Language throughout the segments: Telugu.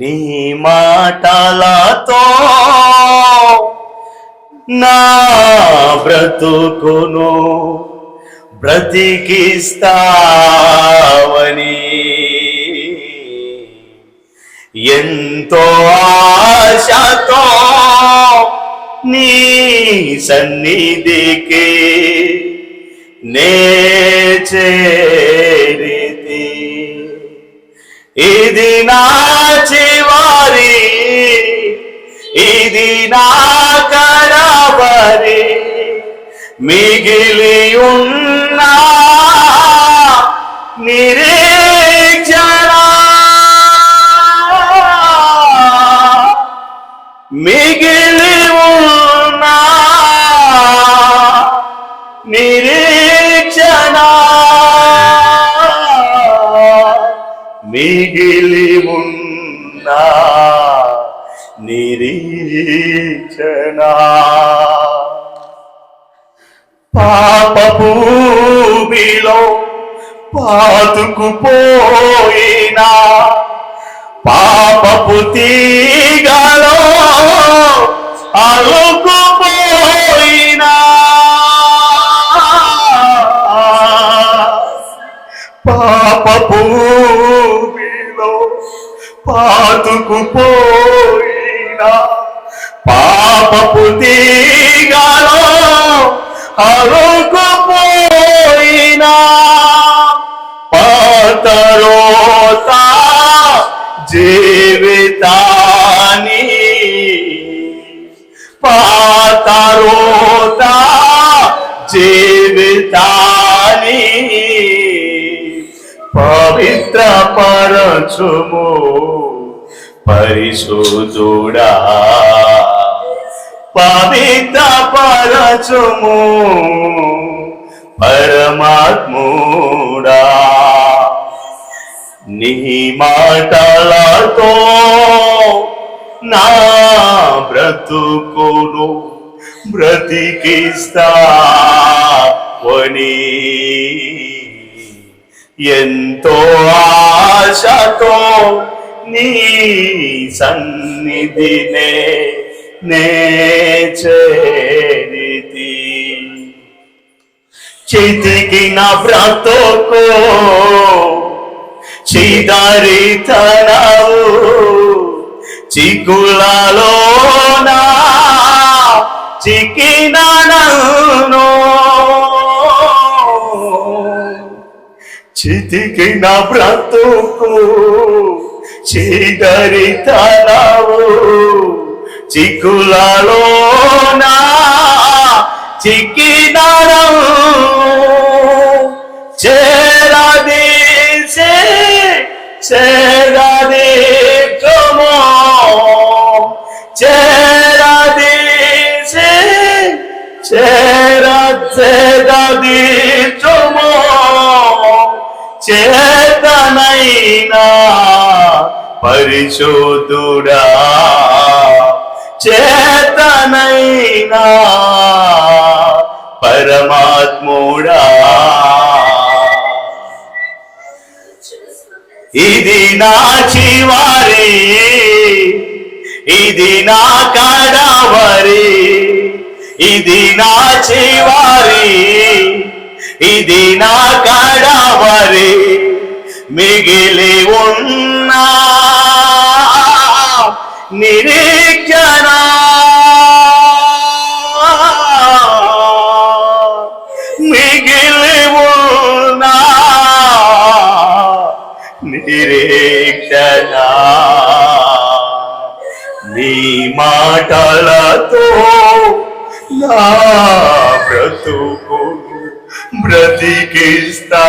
నీ మాటలతో నా బ్రతుకును బ్రతికిస్తావని. ఎంతో ఆశతో నీ సన్నిధికి నే చేరితే. ఇది నా చివరి ఇది నా కడవరి మిగిలి ఉన్నా నిరే ఉన్నా నిరీక్షణ. పాప భూమిలో పాతుకుపోయినా పాపపు తీగలో అలో పాతుకుపోయినా పాపపు తీగలో అలుకుపోయినా పాతరోత జీవితాని పాతరోత జీవితాని పవిత్ర పరచుము పరిశోధుడా పవిత పరచుము పరమాత్ముడా. నీ మాటలతో నా బ్రతుకును బ్రతికిస్తావని ఎంతో ఆశతో నీ సన్నిధినే నే చేరితి. చితికిన బ్రతుకు చిదరితనవు. చిక్కులలోనా చికినను చితికిన బ్రతుకు చీదరితనవు చిక్కులలోనా చిక్కిన చేరదీసే చేరదీక్షమో చేరదీసే చేర చేరదీక్షమో చేతనైనా పరిశోధుడా చేతనైనా పరమాత్ముడా. ఇది నా చివరి ఇది నా కడవరి ఇది నా చివరి ఇది నా కడవరి మిగిలి ఉన్నా నా బ్రతుకు బ్రతికిస్తా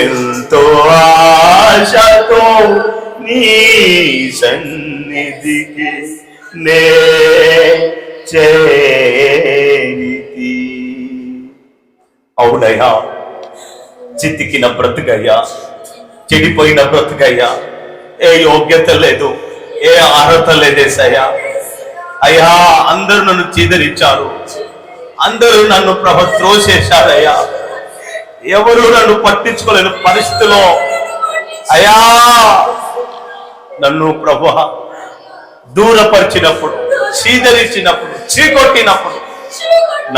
ఎంతో ఆశతో నీ సన్నిధికి నే చేరితి. అవునయ్యా చితికిన బ్రతుకయ్యా చెడిపోయిన బ్రతుకయ్యా ఏ యోగ్యత లేదు. ఏ అర్హత లేదేసయ్యా అయ్యా అందరూ నన్ను చీదరించారు. అందరూ నన్ను ప్రభ త్రోసేశారయ్యా. ఎవరు నన్ను పట్టించుకోలేని పరిస్థితిలో అయా నన్ను ప్రభు దూరపరిచినప్పుడు చీదరించినప్పుడు చీకొట్టినప్పుడు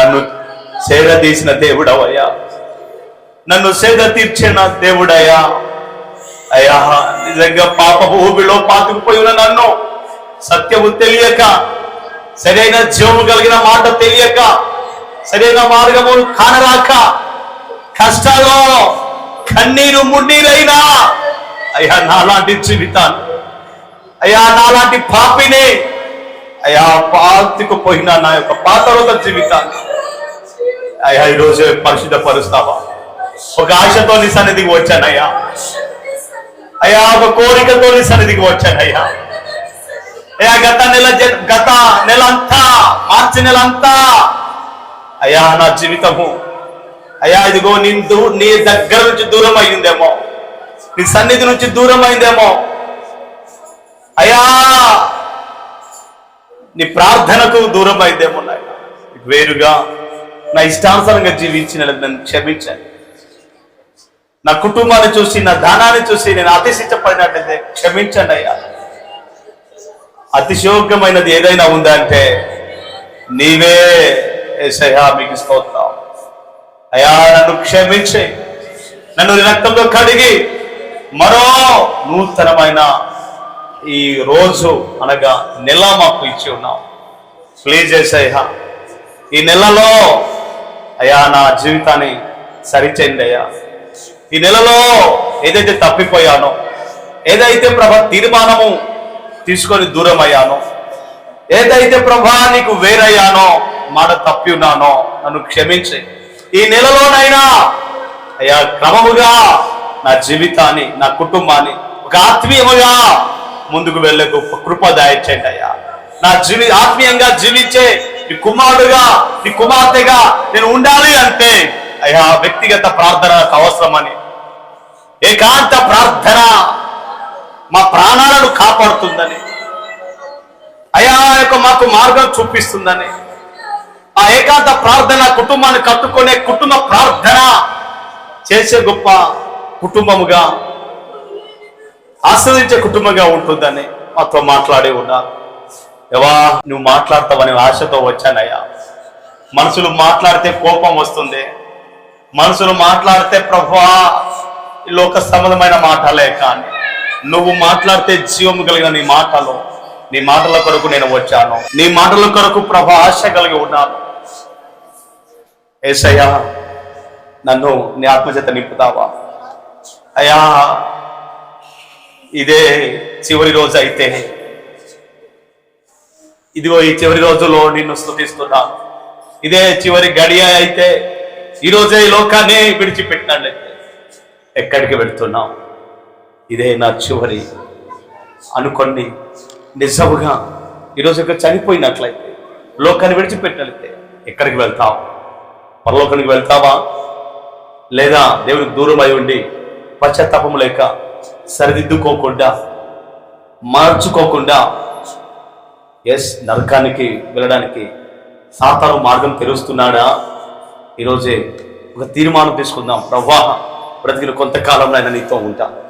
నన్ను సేద తీసిన దేవుడవయ్యా. నన్ను సేద తీర్చిన దేవుడయ్యా. అయ్యా నిజంగా పాప ఊబిలో పాతుకుపోయిన నన్ను సత్యము తెలియక సరైన జీవము కలిగిన మాట తెలియక సరైన మార్గము కానరాక కష్టాల్లో కన్నీరు మున్నీరైనా అయ్యా నాలాంటి జీవితాన్ని అయ్యా నాలాంటి పాపిని అయ్యా పాతికు పోయిన నా యొక్క పాతరోత జీవితాన్ని అయ్యా ఈరోజు పరిశుద్ధ పరుస్తావా ఒక ఆశతో నీ సన్నిధికి వచ్చానయ్యా. అయ్యా ఒక కోరికతో నీ సన్నిధికి వచ్చాను అయ్యా. అయ్యా గత నెల జ- గత నెల అంతా మార్చి నెల అంతా అయ్యా నా జీవితము అయ్యా ఇదిగో నిందు నీ దగ్గర నుంచి దూరం అయిందేమో నీ సన్నిధి నుంచి దూరం అయిందేమో అయ్యా నీ ప్రార్థనకు దూరం అయిందేమో నాయన వేరుగా నా ఇష్టానుసారంగా జీవించిన నన్ను క్షమించాను నా కుటుంబాన్ని చూసి నా దానాన్ని చూసి నేను అతిశించబడినట్లయితే క్షమించండి అయ్యా. అతిశయోగ్యమైనది ఏదైనా ఉందా అంటే నీవే ఏసయ్యా మీకు స్తోత్రం. అయ్యా నన్ను క్షమించే నన్ను రక్తంలో కడిగి మరో నూతనమైన ఈ రోజు అనగా నెల మాకు ఇచ్చి ఉన్నాం ప్లీజ్ ఏసయ్యా ఈ నెలలో అయ్యా నా జీవితాన్ని సరిచేయండి అయ్యా. ఈ నెలలో ఏదైతే తప్పిపోయానో ఏదైతే ప్రభ తీర్మానము తీసుకొని దూరం అయ్యానో ఏదైతే ప్రభా నీకు వేరయ్యానో మాట తప్పి ఉన్నానో నన్ను క్షమించే. ఈ నెలలోనైనా అయ్యా క్రమముగా నా జీవితాన్ని నా కుటుంబాన్ని ఒక ఆత్మీయముగా ముందుకు వెళ్ళే గొప్ప కృప దాయించండి అయ్యా. నా జీవి ఆత్మీయంగా జీవించే నీ కుమారుడుగా నీ కుమార్తెగా నేను ఉండాలి అంటే అయ్యా వ్యక్తిగత ప్రార్థన అవసరమని. ఏకాంత ప్రార్థన మా ప్రాణాలను కాపాడుతుందని. అయా ఆ యొక్క మాకు మార్గం చూపిస్తుందని. ఆ ఏకాంత ప్రార్థన కుటుంబాన్ని కట్టుకునే కుటుంబ ప్రార్థన చేసే గొప్ప కుటుంబముగా ఆస్వాదించే కుటుంబంగా ఉంటుందని మాతో మాట్లాడి ఉన్నారు ఎవా నువ్వు మాట్లాడతావని ఆశతో వచ్చానయ్యా. మనుషులు మాట్లాడితే కోపం వస్తుంది. మనుషులు మాట్లాడితే ప్రభా లోక సంబంధమైన మాటలే కానీ నువ్వు మాట్లాడితే జీవం కలిగిన నీ మాటలు నీ మాటల కొరకు నేను వచ్చాను. నీ మాటల కొరకు ప్రభా ఆశ కలిగి ఉన్నాను. ఏసయ్యా నన్ను నీ ఆత్మచేత నింపుతావా? అయ్యా ఇదే చివరి రోజు అయితే. ఇదిగో ఈ చివరి రోజులో నిన్ను స్థుతిస్తున్నాను ఇదే చివరి గడియ అయితే ఈరోజే ఈ లోకాన్ని విడిచిపెట్టినట్లయితే ఎక్కడికి వెళ్తున్నాం ఇదే నా చివరి అనుకొని నిజముగా ఈరోజు ఇక్కడ చనిపోయినట్లయితే లోకాన్ని విడిచిపెట్టినట్లయితే ఎక్కడికి వెళ్తావు? పరలోకానికి వెళ్తావా? లేదా దేవునికి దూరం అయి ఉండి పశ్చాత్తాపం లేక సరిదిద్దుకోకుండా మార్చుకోకుండా? ఎస్ నరకానికి వెళ్ళడానికి సాతాను మార్గం తెరుస్తున్నాడా? ఈరోజే ఒక తీర్మానం తీసుకుందాం. ప్రవ్వా బ్రతికిన కొంతకాలంలో ఆయన నీతో ఉంటాను